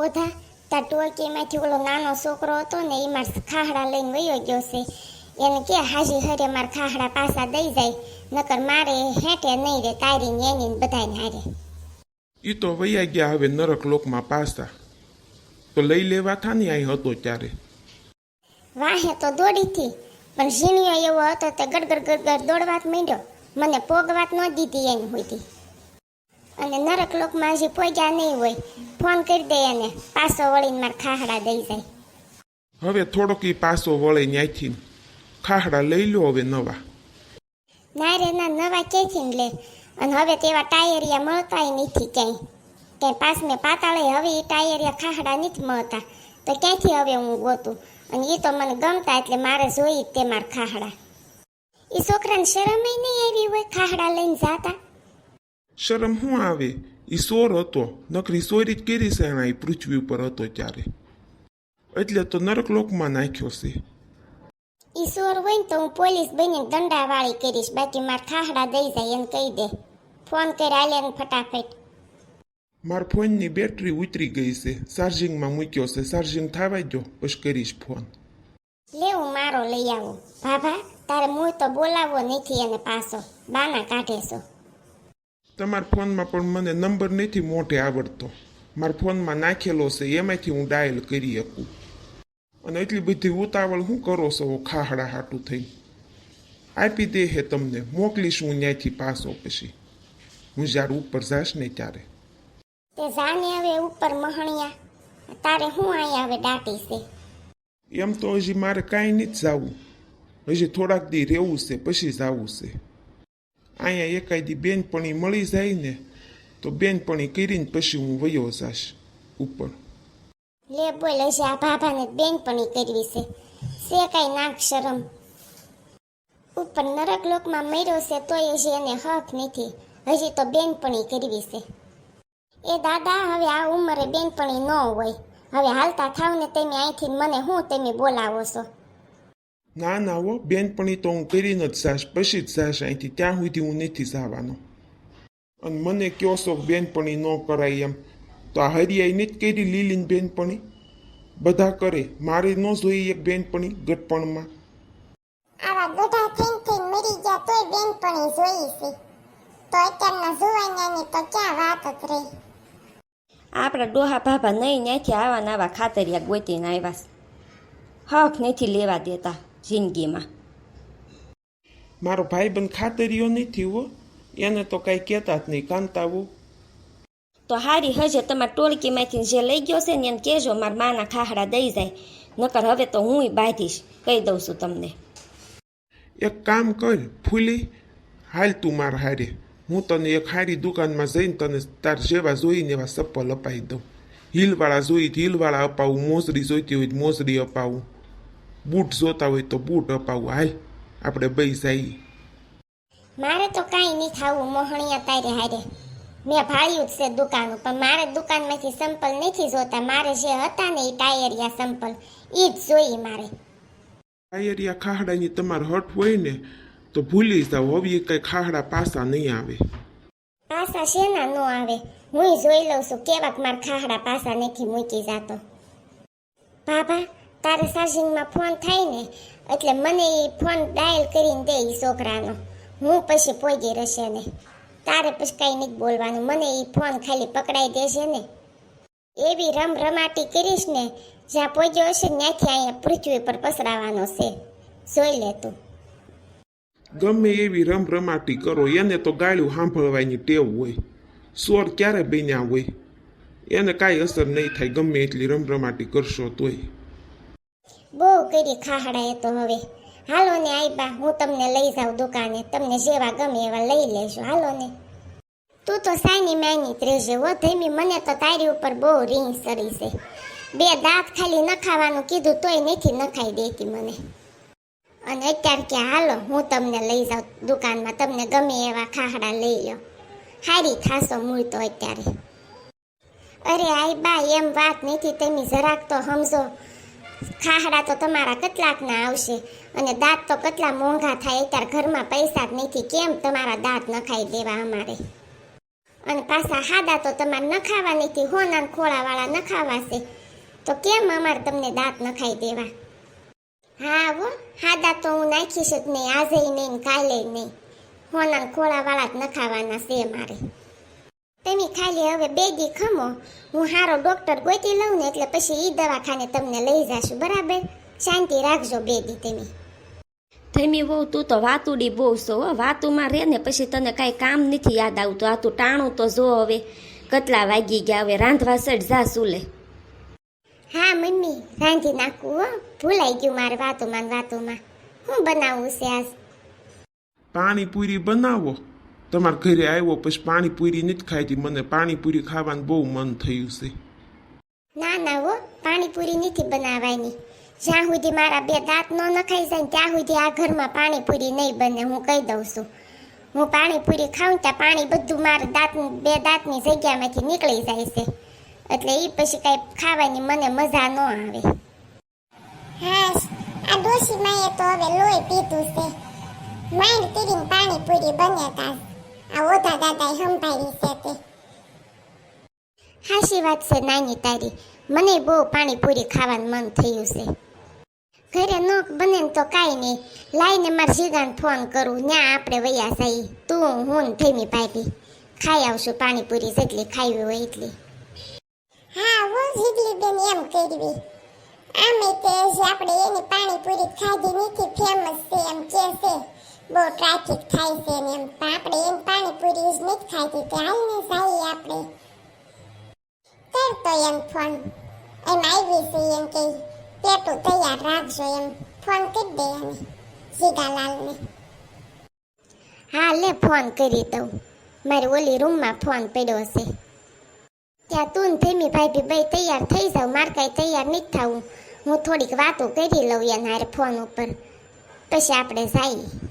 ઓધા તાર ટોળકીમાંથી ઓલો નાનો છોકરો હતો ને એ માર ખાહડા લઈને વયો ગયો છે. એને કે હાજી હરે માર ખાહડા પાછા દઈ જાય. નકર મારે હેઠે નહીં રે તારી ને એની બધાને હારે. એ તો વૈયા ગયા હવે નરક લોકમાં પાસા તો લઈ લેવા થા ને અહીં હતો ત્યારે. વાહે તો દોડીથી પણ ઝીણિયો એવો હતો તે ગડગડ ગડગડ દોડવાત માંડ્યો. મને પોગવાત ન દીધી એની હોઈતી અને નરક લોકમાં હજી પોગ્યા નહીં હોય. ફોન કરી દે એને. પાસો વળીને માર ખાહડા દઈ જાય. હવે થોડોક ઈ પાસો વળે ન્યાયથી. ખાહડા લઈ લો હવે નવા. ના રે ના નવા ક્યાંથી લે? અને હવે તેવા ટાયરિયા મળતાય નથી ક્યાંય. ક્યાંય પાસ મેં પાતાળે હવે એ ટાયરિયા ખાહડા નથી મળતા. તો ક્યાંથી હવે હું ગોતું? અને એ તો મને ગમતા એટલે મારે જોઈ તે માર ખાહડા. એ છોકરાને શરમે નહીં આવી હોય ખાહડા લઈને જાતા? શરમ શું આવે? ઈશ્વર હતો. નકરી સોરી જ કેરી શરણાઈ પૃથ્વી ઉપર હતો ત્યારે. એટલે તો નરક લોકમાં નાખ્યો છે. ઈશ્વર હોય ને તો હું પોલીસ બનીને દંડાવાળી કરીશ. બાકી માર થાહડા દઈ જાય એને કહી દે. ફોન કરી આલે ને ફટાફટ. માર ફોનની બેટરી ઉતરી ગઈ છે. ચાર્જિંગમાં મૂક્યો છે. ચાર્જિંગ થવા દો પછી કરીશ ફોન. લે હું મારો લઈ આવું. ભાભા તારે મું તો બોલાવો નથી એને પાછો. બાના કાઢે છો. તમારા ફોનમાં પણ મને નંબર નથી મોઢે આવડતો. મારા ફોનમાં નાખેલો છે એમાંથી હું ડાયલ કરી શકું. અને એટલી બધી ઉતાવળ હું કરો છો ખાહડા હાટું થઈ આપી દે હે તમને મોકલીશ હું ત્યાંથી પાસો પછી. હું જ્યારે ઉપર જાશ ને ત્યારે. તે જાને હવે ઉપર મહણિયા. તારે હું અહીંયા હવે દાટી છે? એમ તો હજી મારે કાંઈ નથી જવું. હજી થોડાક દી રહેવું છે પછી જવું છે. અહીંયા એકાદી બેનપણી મળી જાય ને તો બેનપણી કરીને પછી હું વયો જાશ ઉપર લે બોલ હજી આ ભાભાને બેનપણી કરવી છે સે કાંઈ નાક શરમ ઉપર નરક લોકમાં મર્યો છે તોય હજી એને હક નથી હજી તો બેનપણી કરવી છે એ દાદા હવે આ ઉંમરે બેનપણી ન હોય હવે હાલતા થાવ ને તમે અહીંથી મને હું તમે બોલાવો છો ના ના હો બેનપણી તો હું કરીને જ જાશ પછી જ જાશ અહીંથી ત્યાં સુધી હું નથી જવાનો અને મને કયો છો બેનપણી ન કરાય એમ તો આ હરિયાઈ નથી કરી લીલીન બેનપણી બધા કરે મારે ન જોઈએ એક બેનપણી ગટપણમાં આવા ગઢા થઈને થઈને મરી ગયા તોય બેનપણી જોઈ છે તો અત્યારના જુવાનિયાની તો ક્યાં વાત જ રહી આપણા ડોહા ભાભા નહીં ત્યાંથી આવા ને આવા ખાતરિયા ગોતીને આવ્યા હક નથી લેવા દેતા જિંદગીમાં. મારો ભાઈબંધ ખાતરીઓ નથી હો. એને તો કાંઈ કહેતા જ નહીં કાંતાવો તો હારી હજે તમારા ટોળકીમાંથી જે લઈ ગયો છે ને એને કહેજો મારા માના ખાહડા દઈ જાય. નકર હવે તો હું બાંધીશ કહી દઉં છું તમને. એક કામ કર ફૂલી. હાલ તું મારા હારે. હું તને એક હારી દુકાનમાં જઈને તને તાર જેવા જોઈને એવા ચપ્પલ અપાવી દઉં. હીલવાળા જોઈ હીલવાળા અપાવું મોજરી જોઈતી હોય તો મોજડી અપાવું. બૂટ જોતા હોય તો બૂટ અપાવું. હાલ આપણે બઈ જઈએ. મારે તો કાંઈ નહીં ખાવું મોહણીયા તારે હારે. મેં ભાળ્યું જ છે દુકાન પણ મારે દુકાનમાંથી સંપલ નથી જોતા. મારે જે હતા ને એ ટાયરિયા સંપલ એ જ જોઈએ મારે. ટાયરિયા ખાહડાની તમારે હટ હોય ને તો ભૂલી જાઓ. હવે એ કંઈ ખાહડા પાસા નહીં આવે. પાસા શેના નો આવે? હું જોઈ લઉં છું. કેવાક મારા ખાહડા પાસા નથી મૂકી જાતો. બાબા તારે ચાર્જિંગમાં ફોન થાય ને, એટલે મને એ ફોન ડાયલ કરીને દે એ છોકરાનો. હું પછી પોગી રહેશે ને. તારે પછી કાંઈ નહીં બોલવાનું. મને એ ફોન ખાલી પકડાઈ દેશે ને. એવી રમ રમાટી કરીશ ને, જ્યાં પોગ્યો હશે ત્યાંથી અહીંયા પૃથ્વી પર પસરાવાનો છે. જોઈ લે તું. ગમે એવી રમ રમાટી કરો, એને તો ગાળ્યું સાંભળવાની ટેવ હોય. સ્વર ક્યારે બન્યા હોય? એને કાંઈ અસર નહીં થાય, ગમે એટલી રમ રમાટી કરશો તોય. બહુ કરી ખાહડા એ તો હવે. હાલો ને આઈબા હું તમને લઈ જાઉં દુકાને. તમને જેવા ગમે એવા લઈ લેજો. હાલો ને. તું તો સાયની માયની ત્રેજે હો ધીમી. મને તો તારી ઉપર બહુ રીંગ સરી છે. બે દાંત ખાલી નખાવાનું કીધું તોય નથી નખાઈ દેતી મને. અને અત્યારે કે હાલો, હું તમને લઈ જાઉં દુકાનમાં. તમને ગમે એવા ખાહડા લઈ લો હારી ખાસો મૂળ તો અત્યારે. અરે આઈ બા, એમ વાત નથી. તમે જરાક તો સમજો. ખાહડા તો તમારા કેટલાકના આવશે અને દાંત તો કેટલા મોંઘા થાય અત્યારે ઘરમાં પૈસા જ નથી. કેમ તમારા દાંત નખાઈ દેવા અમારે? અને પાછા હાદા તો તમારે નખાવા નથી. હોના ખોળાવાળા નખાવા છે. તો કેમ અમારે તમને દાંત નખાઈ દેવા? હા હો, હાદા તો હું નાખીશ જ નહીં. આજે નહીં કાલે નહીં. હોના ખોળાવાળા જ નખાવાના છે મારે તમે ખાલી હવે બે દી ખમો. હું સારો ડૉક્ટર ગોતી લઉં ને એટલે પછી ઈ દવાખાને તમને લઈ જાશું બરાબર? શાંતિ રાખજો બે દી તમે. ધમી બહુ તું તો વાતુડી બહુ છો હો. વાતુમાં રહે ને પછી તને કાંઈ કામ નથી યાદ આવતું. આ તું ટાણું તો જો હવે. કેટલા વાગી ગયા હવે? રાંધવા સડ જા સુલે હા મમ્મી રાંધી નાખું હો. ભૂલાઈ ગયું મારે વાતુમાં વાતુમાં વાતોમાં. હું બનાવું છે આજ? પાણીપુરી બનાવો. તમારા ઘરે આવ્યો પછી પાણીપુરી નથી ખાધી. મને પાણીપુરી ખાવાનું બહુ મન થયું છે. ના ના હો પાણીપુરી નથી બનાવવાની. જ્યાં સુધી મારા બે દાંત ન નખાઈ જાય ત્યાં સુધી આ ઘરમાં પાણીપુરી નહીં બને હું કહી દઉં છું. હું પાણીપુરી ખાઉં ત્યાં પાણી બધું મારા દાંત બે દાંતની જગ્યામાંથી નીકળી જાય છે. એટલે એ પછી કાંઈ ખાવાની મને મજા ન આવે. હા આ ડોશી માએ તો હવે લોહી પીધું છે. માઇન્ડ તીરીને પાણીપુરી બને તા. આ ઓધા દાદાએ સંભાળી છે વાત છે નાની તારી. મને બહુ પાણીપુરી ખાવાનું મન થયું છે. ઘરે ન બને તો કાંઈ નહીં. લાઈને મારા જીગાને ફોન કરું. ન્યા આપણે વૈયા જઈ તું, હું ને ભાભી. ખાઈ આવશું પાણીપુરી જેટલી ખાવી હોય એટલી. હા, હો જીગલી બેન એમ કરવી. આમે તે આપણે એની પાણીપુરી ખાધી નથી ફેમસ છે એમ કે બહુ ટ્રાફિક થાય છે ને એમ. પણ આપણે એમ પાણીપુરી જ નથી ખાતી કે હાલને જઈએ આપણે. કરતો એમ ફોન એમ આવી છે એમ કે પેટું તૈયાર રાખજો એમ. ફોન કરી દે એને, જીગાલાલને. હા લે ફોન કરી દઉં. મારી ઓલી રૂમમાં ફોન પડ્યો છે. ત્યાં તું ને ભીમી ભાઈ ભાઈ તૈયાર થઈ જાવ મારે કાંઈ તૈયાર નથી થવું. હું થોડીક વાતો કરી લઉં એના ફોન ઉપર. પછી આપણે જઈએ.